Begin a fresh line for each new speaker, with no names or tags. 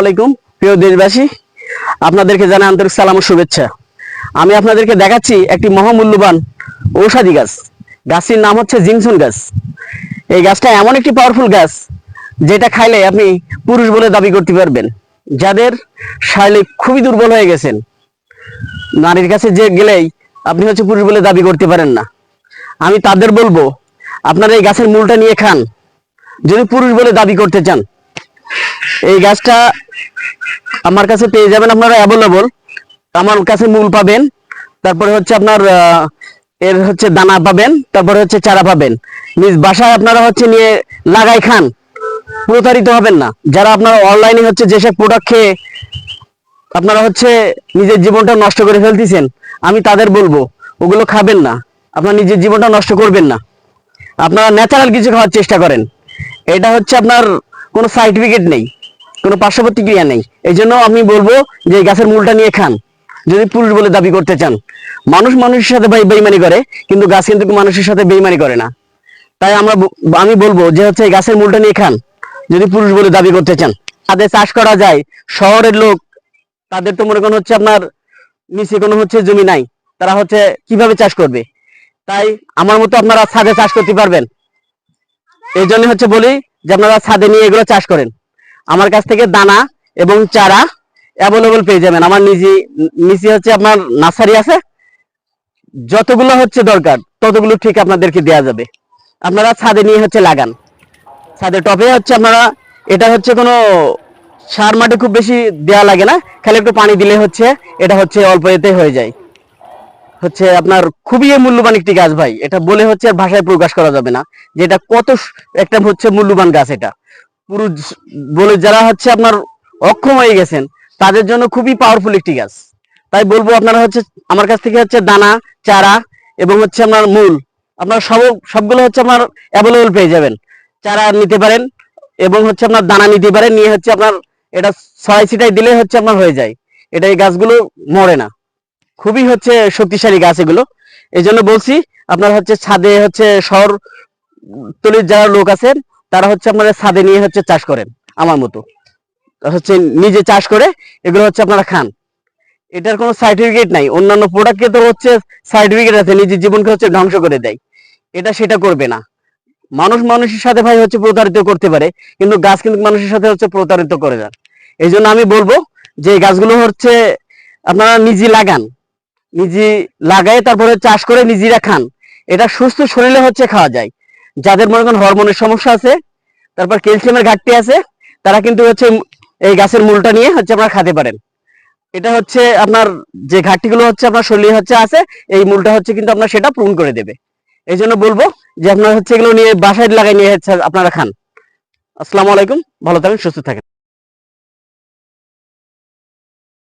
আলাইকুম, প্রিয় দেশবাসী। আপনাদেরকে জানাই আন্তরিক সালাম ও শুভেচ্ছা। আমি আপনাদেরকে দেখাচ্ছি একটি মহামূল্যবান ঔষধি গাছ। গাছটির নাম হচ্ছে জিনসুন গাছ। এই গাছটা এমন একটি পাওয়ারফুল গাছ, যেটা খাইলে আপনি পুরুষ বলে দাবি করতে পারবেন। যাদের শারীরিক খুবই দুর্বল হয়ে গেছেন, নারীর কাছে যে গেলেই আপনি হচ্ছে পুরুষ বলে দাবি করতে পারেন না। আমি তাদের বলব, আপনারা এই গাছের মূলটা নিয়ে খান। যদি পুরুষ বলে দাবি করতে চান এই গাছটা আমার কাছে পেয়ে যাবেন আপনারা অ্যাভেলেবল আমার কাছে মূল পাবেন। তারপরে হচ্ছে আপনার এর হচ্ছে দানা পাবেন। তারপরে হচ্ছে চারা পাবেন। নিজ বাসায় আপনারা হচ্ছে নিয়ে লাগাই খান। প্রতারিত হবেন না। যারা আপনারা অনলাইনে হচ্ছে যেসব প্রোডাক্ট খেয়ে আপনারা হচ্ছে নিজের জীবনটা নষ্ট করে ফেলতেছেন, আমি তাদের বলব, ওগুলো খাবেন না। আপনার নিজের জীবনটা নষ্ট করবেন না। আপনারা ন্যাচারাল কিছু খাওয়ার চেষ্টা করেন। এটা হচ্ছে আপনার কোনো সার্টিফিকেট নেই, কোনো পার্শ্ব প্রতিক্রিয়া নেই। এই জন্য আমি বলব যে গাছের মূলটা নিয়ে খান, যদি পুরুষ বলে দাবি করতে চান। মানুষ মানুষের সাথে ভাই বেইমানি করে, কিন্তু গাছ কিন্তু মানুষের সাথে বেইমানি করে না। তাই আমরা আমি বলব যে হচ্ছে গাছের মূলটা নিয়ে খান, যদি পুরুষ বলে দাবি করতে চান। তাদের চাষ করা যায়, শহরের লোক, তাদের তো মনে করেন হচ্ছে আপনার নিচে কোনো হচ্ছে জমি নাই, তারা হচ্ছে কীভাবে চাষ করবে? তাই আমার মতো আপনারা ছাদে চাষ করতে পারবেন। এই জন্য হচ্ছে বলি যে আপনারা ছাদে নিয়ে এগুলো চাষ করেন। আমার কাছ থেকে দানা এবং চারা অ্যাভেলেবল পেয়ে যাবেন। আমার নিজে নিচে হচ্ছে আপনার নার্সারি আছে। যতগুলো হচ্ছে দরকার, ততগুলো ঠিক আপনাদেরকে দেওয়া যাবে। আপনারা ছাদে নিয়ে হচ্ছে লাগান। ছাদে টপে হচ্ছে আপনারা এটা হচ্ছে কোনো সার মাটি খুব বেশি দেওয়া লাগে না। খালি একটু পানি দিলে হচ্ছে এটা হচ্ছে অল্প এতে হয়ে যায়। হচ্ছে আপনার খুবই মূল্যবান একটি গাছ ভাই। এটা বলে হচ্ছে আর ভাষায় প্রকাশ করা যাবে না। যে এটা কত একটা হচ্ছে মূল্যবান গাছ এটা। পুরো বলে যারা হচ্ছে আপনার অক্ষম হয়ে গেছেন, তাদের জন্য খুবই পাওয়ারফুল একটি গাছ। তাই বলব আপনারা হচ্ছে, আমার কাছ থেকে হচ্ছে দানা, চারা এবং হচ্ছে আপনার মূল, আপনার সব, সবগুলো হচ্ছে আপনার অ্যাভেলেবল পেয়ে যাবেন। চারা নিতে পারেন এবং হচ্ছে আপনার দানা নিতে পারেন, নিয়ে হচ্ছে আপনার এটা ছয় ছিটাই দিলে হচ্ছে আপনার হয়ে যায়। এটা এই গাছগুলো মরে না। খুবই হচ্ছে শক্তিশালী গাছ এগুলো। এই জন্য বলছি, আপনার হচ্ছে ছাদে হচ্ছে শহর তলির যারা লোক আছেন, তারা হচ্ছে আপনারা ছাদে নিয়ে হচ্ছে চাষ করেন, আমার মতো। হচ্ছে নিজে চাষ করে এগুলো হচ্ছে আপনারা খান। এটার কোনো সার্টিফিকেট নাই। অন্যান্য প্রোডাক্টকে তো হচ্ছে সার্টিফিকেট আছে, নিজের জীবনকে হচ্ছে ধ্বংস করে দেয়। এটা সেটা করবে না। মানুষ মানুষের সাথে ভাই হচ্ছে প্রতারিত করতে পারে, কিন্তু গাছ কিন্তু মানুষের সাথে হচ্ছে প্রতারিত করে না। এই জন্য আমি বলব যে গাছগুলো হচ্ছে আপনারা নিজে লাগান। নিজে লাগাই তারপরে চাষ করে নিজেরা খান। এটা সুস্থ শরীরে হচ্ছে খাওয়া যায়। যাদের মনে করেন হরমোনের সমস্যা আছে, তারপর ক্যালসিয়ামের ঘাটতি আছে, তারা কিন্তু হচ্ছে এই গাছের মূলটা নিয়ে হচ্ছে আপনারা খেতে পারেন। এটা হচ্ছে আপনার যে ঘাটতিগুলো হচ্ছে আপনার শরীরে হচ্ছে আছে, এই মূলটা হচ্ছে কিন্তু আপনার সেটা পূরণ করে দেবে। এই জন্য বলব যে আপনার হচ্ছে এগুলো নিয়ে বাসায় লাগাই নিয়ে হচ্ছে আপনারা খান। আসসালামু আলাইকুম, ভালো থাকেন, সুস্থ থাকেন।